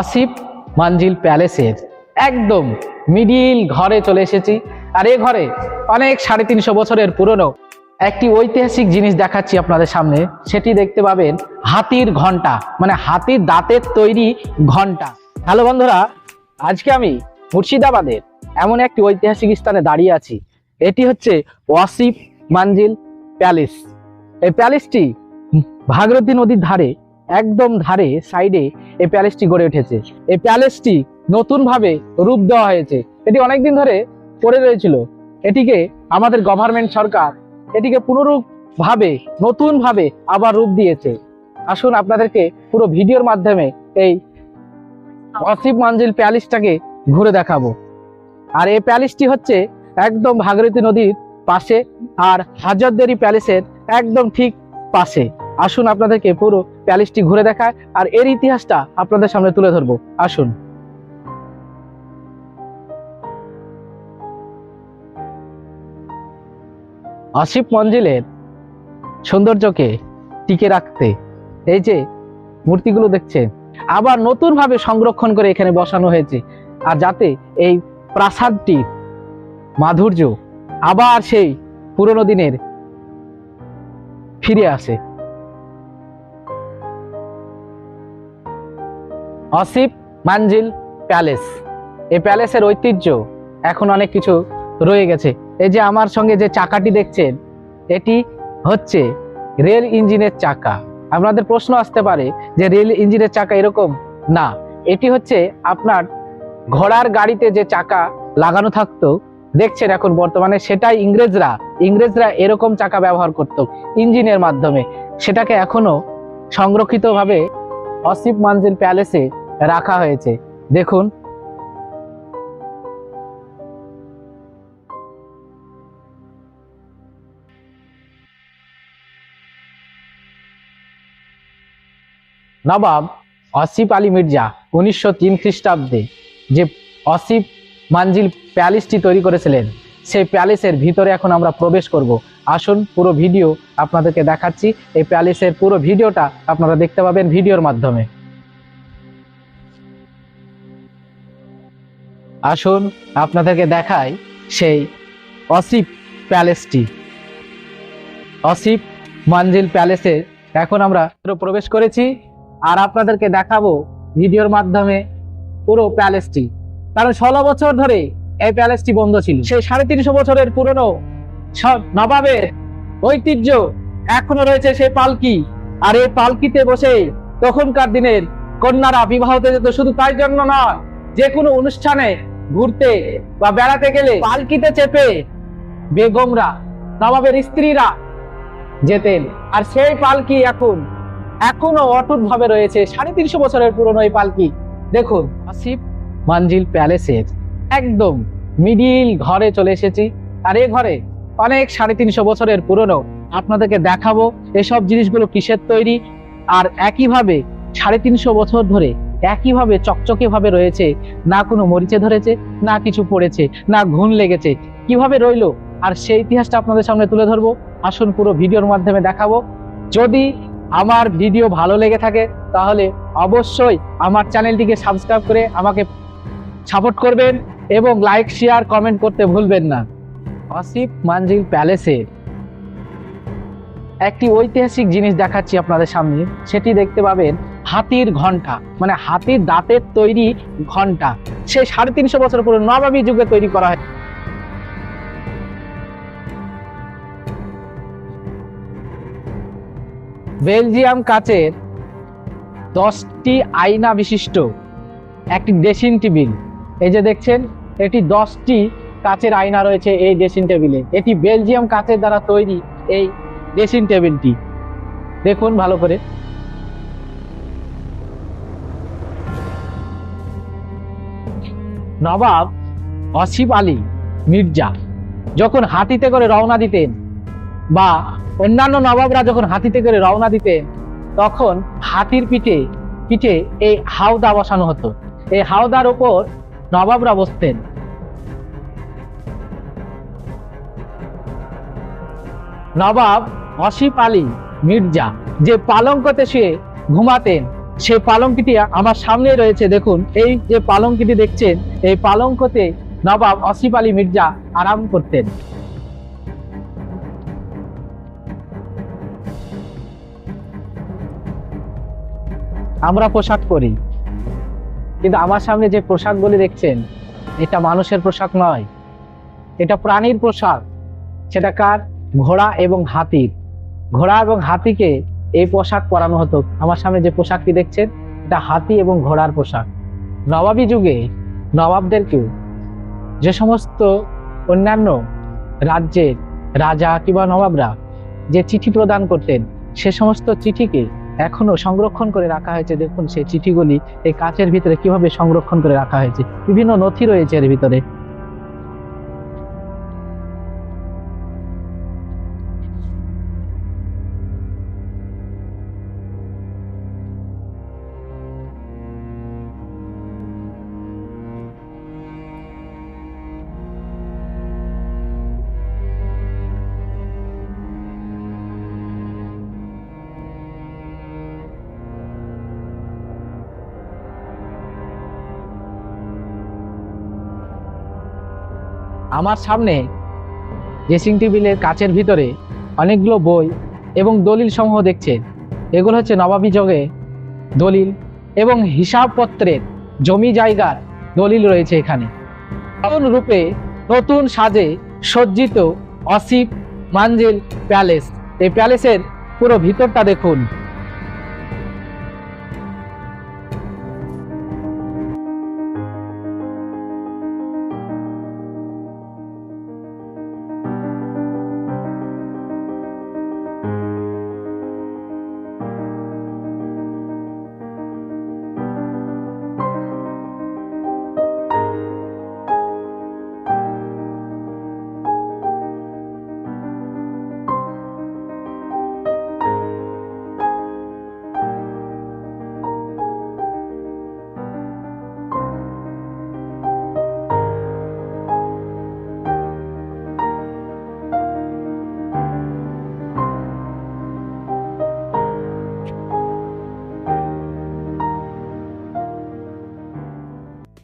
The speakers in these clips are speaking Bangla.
অসিফ মানজিল প্যালেসের একদম মিডিল ঘরে চলে এসেছি। আর এ ঘরে অনেক সাড়ে তিনশো বছরের পুরনো একটি ঐতিহাসিক জিনিস দেখাচ্ছি আপনাদের সামনে। সেটি দেখতে পাবেন হাতির ঘণ্টা মানে হাতির দাঁতের তৈরি ঘণ্টা। হ্যালো বন্ধুরা, আজকে আমি মুর্শিদাবাদের এমন একটি ঐতিহাসিক স্থানে দাঁড়িয়ে আছি। এটি হচ্ছে ওয়াসিফ মানজিল প্যালেস। এই প্যালেসটি ভাগীরথী নদীর ধারে একদম ধারে সাইডে এই প্যালেসটি গড়ে উঠেছে। এই প্যালেসটি নতুনভাবে রূপ দেওয়া হয়েছে। এটি অনেকদিন ধরে পড়ে রয়েছিল। এটিকে আমাদের গভর্নমেন্ট সরকার এটিকে পুনরূপ ভাবে নতুন ভাবে আবার রূপ দিয়েছে। আসুন আপনাদেরকে পুরো ভিডিওর মাধ্যমে এই অসিফ মানজিল প্যালেসটাকে ঘুরে দেখাবো। আর এই প্যালেসটি হচ্ছে একদম ভাগীরথী নদীর পাশে আর হাজারদেরি প্যালেসের একদম ঠিক পাশে। আসুন আপনাদেরকে পুরো প্যালেসটি ঘুরে দেখায়, আর এর ইতিহাসটা আপনাদের সামনে তুলে ধরবো। আসুন। আসিফ মঞ্জিলের সৌন্দর্যকে টিকে রাখতে এই যে মূর্তিগুলো দেখছে আবার নতুনভাবে সংরক্ষণ করে এখানে বসানো হয়েছে, আর যাতে এই প্রাসাদটি মাধুর্য আবার সেই পুরনো দিনের ফিরে আসে। অসিফ মানজিল প্যালেস। এই প্যালেসের ঐতিহ্য এখন অনেক কিছু রয়ে গেছে। এই যে আমার সঙ্গে যে চাকাটি দেখছেন, এটি হচ্ছে রেল ইঞ্জিনের চাকা। আপনাদের প্রশ্ন আসতে পারে যে রেল ইঞ্জিনের চাকা এরকম? না, এটি হচ্ছে আপনার ঘোড়ার গাড়িতে যে চাকা লাগানো থাকতো, দেখছেন এখন বর্তমানে সেটাই ইংরেজরা ইংরেজরা এরকম চাকা ব্যবহার করত ইঞ্জিনের মাধ্যমে। সেটাকে এখনও সংরক্ষিতভাবে অসিফ মানজিল প্যালেসে রাখা হয়েছে। দেখুন। নবাব অসিফ আলী মির্জা উনিশশো তিন খ্রিস্টাব্দে যে অসিফ মানজিল প্যালেসটি তৈরি করেছিলেন, সেই প্যালেসের ভিতরে এখন আমরা প্রবেশ করব। আসুন, পুরো ভিডিও আপনাদেরকে দেখাচ্ছি। এই প্যালেসের পুরো ভিডিওটা আপনারা দেখতে পাবেন ভিডিওর মাধ্যমে। আসুন আপনাদেরকে দেখাই সেই অসিফ প্যালেসটি। অসিফ মানজিল প্যালেসে এখন আমরা প্রবেশ করেছি আর আপনাদেরকে দেখাবো ভিডিওর মাধ্যমে পুরো প্যালেসটি। কারণ ষোলো বছর ধরে এই প্যালেসটি বন্ধ ছিল। সেই সাড়ে তিনশো বছরের পুরনো সব নবাবের ঐতিহ্য এখনও রয়েছে সেই পালকি। আর এই পালকিতে বসে তখনকার দিনের কন্যারা বিবাহ হতে যেত শুধু তাই জন্য নয়, যে কোনো অনুষ্ঠানে ঘুরতে বা বেড়াতে গেলে পালকিতে চেপে বেগমরা, নবাবের স্ত্রীরা যেতেন। আর সেই পালকি এখন, এখনও অটুট ভাবে রয়েছে। সাড়ে তিনশো বছরের পুরনো এই পালকি। দেখুন, আসিফ মানজিল প্যালেসের একদম মিডিল ঘরে চলে এসেছি। আর এ ঘরে অনেক সাড়ে তিনশো বছরের পুরনো। আপনাদেরকে দেখাবো এসব জিনিসগুলো কিসের তৈরি। আর একইভাবে সাড়ে তিনশো বছর ধরে একইভাবে চকচকে ভাবে রয়েছে। না কোনো মরিচে ধরেছে, না কিছু পড়েছে, না ঘুণ লেগেছে। কীভাবে রইল? আর সেই ইতিহাসটা আপনাদের সামনে তুলে ধরবো। আসুন পুরো ভিডিওর মাধ্যমে দেখাবো। যদি আমার ভিডিও ভালো লেগে থাকে, তাহলে অবশ্যই আমার চ্যানেলটিকে সাবস্ক্রাইব করে আমাকে সাপোর্ট করবেন এবং লাইক, শেয়ার, কমেন্ট করতে ভুলবেন না। আসিফ মানজিল প্যালেসে একটি ঐতিহাসিক জিনিস দেখাচ্ছি আপনাদের সামনে। সেটি দেখতে পাবেন হাতির ঘণ্টা মানে হাতির দাঁতের তৈরি ঘণ্টা সেই সাড়ে তিনশো বছর পুরো নবাবী যুগে তৈরি করা হয়। বেলজিয়াম কাচের দশটি আয়না বিশিষ্ট একটি ড্রেসিং টেবিল। এই যে দেখছেন, এটি দশটি কাচের আয়না রয়েছে এই ড্রেসিং টেবিলে। এটি বেলজিয়াম কাচের দ্বারা তৈরি এই ড্রেসিং টেবিলটি। দেখুন ভালো করে। নবাব অসিফ আলী মির্জা যখন হাতিতে করে রওনা দিতেন বা অন্যান্য নবাবরা যখন হাতিতে করে রওনা দিতেন, তখন হাতির পিঠে পিঠে এই হাওদা বসানো হতো। এই হাওদার ওপর নবাবরা বসতেন। নবাব অসিফ আলী মির্জা যে পালঙ্কতে শুয়ে ঘুমাতেন সেই পালঙ্কটি আমার সামনে রয়েছে, দেখুন। এই যে পালঙ্কটি দেখছেন, এই পালঙ্কতে নবাব আসিফ আলী মির্জা আরাম করতেন। আমরা পোশাক পরি, কিন্তু আমার সামনে যে পোশাকগুলি দেখছেন, এটা মানুষের পোশাক নয়। এটা প্রাণীর পোশাক। সেটা কার? ঘোড়া এবং হাতির। ঘোড়া এবং হাতিকে এই পোশাক পরানো হতো। আমার সামনে যে পোশাকটি দেখছেন, এটা হাতি এবং ঘোড়ার পোশাক। নবাবী যুগে নবাবদেরকেও যে সমস্ত অন্যান্য রাজ্যের রাজা কিংবা নবাবরা যে চিঠি প্রদান করতেন, সে সমস্ত চিঠিকে এখনও সংরক্ষণ করে রাখা হয়েছে। দেখুন সেই চিঠিগুলি এই কাচের ভিতরে কীভাবে সংরক্ষণ করে রাখা হয়েছে। বিভিন্ন নথি রয়েছে এর ভিতরে। আমার সামনে ড্রেসিং টেবিলের কাচের ভিতরে অনেকগুলো বই এবং দলিল সমূহ দেখছেন। এগুলো হচ্ছে নবাবী যুগে দলিল এবং হিসাবপত্রের জমি জায়গার দলিল রয়েছে এখানে। নতুন রূপে নতুন সাজে সজ্জিত অসিফ মাঞ্জিল প্যালেস। এই প্যালেসের পুরো ভিতরটা দেখুন।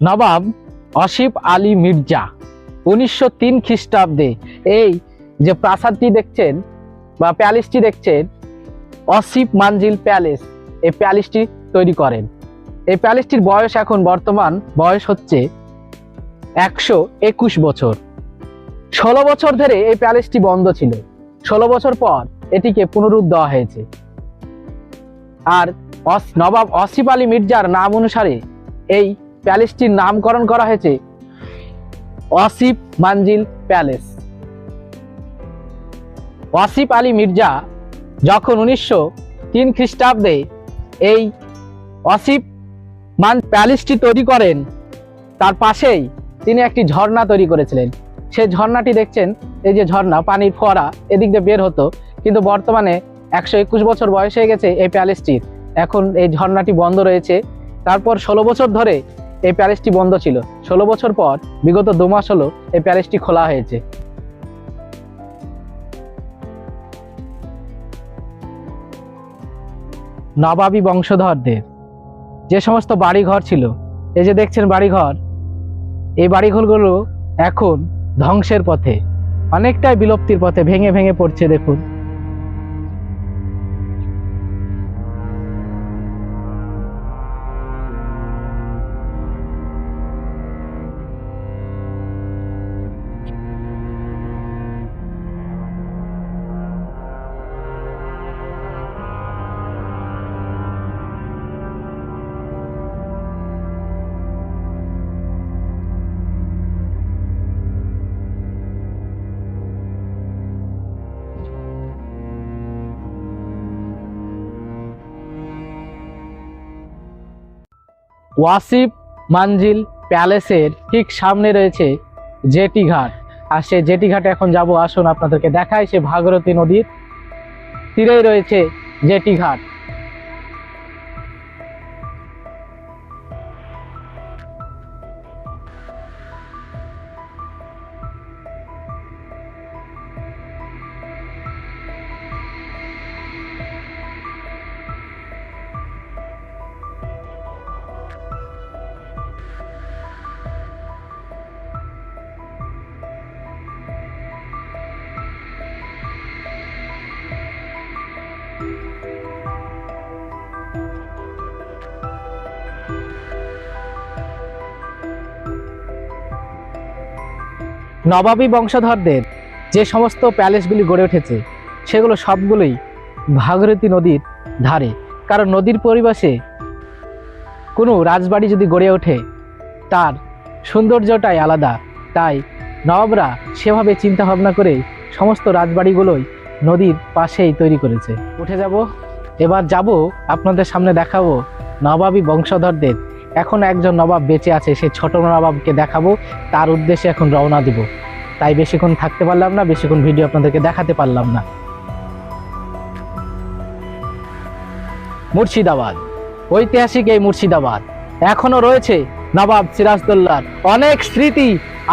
নবাব অসিফ আলী মির্জা উনিশশো তিন খ্রিস্টাব্দে এই যে প্রাসাদটি দেখছেন বা প্যালেসটি দেখছেন, অসিফ মানজিল প্যালেস, এই প্যালেসটি তৈরি করেন। এই প্যালেসটির বয়স এখন বর্তমান বয়স হচ্ছে একশো একুশ বছর। ষোলো বছর ধরে এই প্যালেসটি বন্ধ ছিল। ষোলো বছর পর এটিকে পুনরুদ্ধ দেওয়া হয়েছে। আর নবাব অসিফ আলী মির্জার নাম অনুসারে এই প্যালেসটির নামকরণ করা হয়েছে ওয়াসিফ মানজিল প্যালেস। ওয়াসিফ আলী মির্জা যখন উনিশশো তিন খ্রিস্টাব্দে এই ওয়াসিফ মান প্যালেসটি তৈরি করেন, তার পাশেই তিনি একটি ঝর্ণা তৈরি করেছিলেন। সেই ঝর্ণাটি দেখছেন, এই যে ঝর্ণা, পানির ফোয়ারা, এদিক দিয়ে বের হতো। কিন্তু বর্তমানে একশো একুশ বছর বয়স হয়ে গেছে এই প্যালেসটির। এখন এই ঝর্ণাটি বন্ধ রয়েছে। তারপর ষোলো বছর ধরে এই প্যালেসটি বন্ধ ছিল। ষোলো বছর পর, বিগত দু মাস হলো এই প্যালেসটি খোলা হয়েছে। নবাবী বংশধরদের। যে সমস্ত বাড়িঘর ছিল, এই যে দেখছেন বাড়িঘর, এই বাড়িঘরগুলো এখন ধ্বংসের পথে, অনেকটাই বিলুপ্তির পথে ভেঙে ভেঙে পড়ছে, দেখুন। ওয়াসিফ মানজিল প্যালেসের ঠিক সামনে রয়েছে জেটি ঘাট। আর সে জেটি ঘাটে এখন যাব, আসুন আপনাদেরকে দেখায় সে ভাগরতী নদীর তীরেই রয়েছে জেটি ঘাট। নবাবী বংশধরদের যে সমস্ত প্যালেসগুলি গড়ে উঠেছে, সেগুলো সবগুলোই ভাগীরথী নদীর ধারে। কারণ নদীর পরিবেশে কোনো রাজবাড়ি যদি গড়ে ওঠে, তার সৌন্দর্যটাই আলাদা। তাই নবাবরা সেভাবে চিন্তা ভাবনা করে সমস্ত রাজবাড়িগুলোই নদীর পাশেই তৈরি করেছে। উঠে যাব, এবার যাব, আপনাদের সামনে দেখাবো নবাবী বংশধরদের এখন একজন নবাব বেঁচে আছে, সেই ছোট নবাবকে দেখাবো, তার উদ্দেশ্যে এখন রওনা দিব। তাই বেশিক্ষণ থাকতে পারলাম না, বেশিক্ষণ ভিডিও আপনাদেরকে দেখাতে পারলাম না। মুর্শিদাবাদ। ঐতিহাসিক এই মুর্শিদাবাদ। এখনও রয়েছে নবাব সিরাজদৌল্লার। অনেক স্মৃতি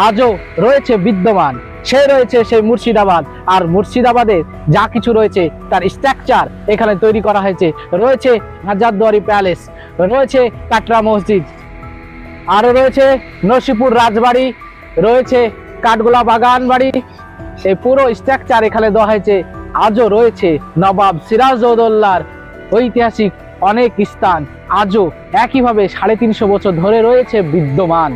আজও রয়েছে বিদ্যমান। সে রয়েছে সেই মুর্শিদাবাদ। আর মুর্শিদাবাদের যা কিছু রয়েছে, তার স্ট্রাকচার এখানে তৈরি করা হয়েছে। রয়েছে হাজারদুয়ারি প্যালেস রয়েছে কাটরা মসজিদ। আরও রয়েছে নসিপুর রাজবাড়ি, রয়েছে কাঠগোলা বাগান বাড়ি। এই পুরো স্ট্রাকচার এখানে দেওয়া হয়েছে। আজও রয়েছে নবাব সিরাজউদ্দৌলার ঐতিহাসিক অনেক স্থান। আজও একইভাবে সাড়ে তিনশো বছর ধরে রয়েছে বিদ্যমান।